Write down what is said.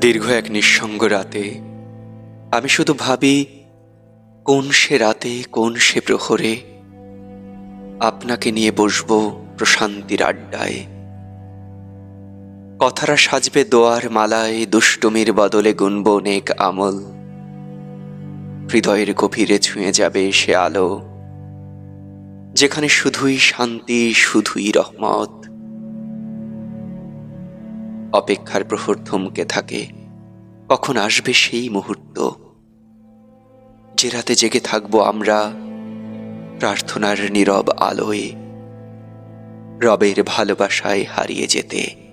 দীর্ঘ এক নিঃসঙ্গ রাতে, আমি শুধু ভাবি, কোন সে রাতে, কোন সে প্রহরে, আপনাকে নিয়ে বসবো প্রশান্তির আড্ডায়। কথারা সাজবে দোয়ার মালায়, দুষ্টুমির বদলে গুনব অনেক আমল। হৃদয়ের গভীরে ছুঁয়ে যাবে সে আলো, যেখানে শুধুই শান্তি, শুধুই রহমত। অপেক্ষার প্রহর থমকে থাকে। কখন আসবে সেই মুহূর্ত? যে রাতে জেগে থাকব আমরা প্রার্থনার নীরব আলোয়, রবের ভালোবাসায় হারিয়ে যেতে।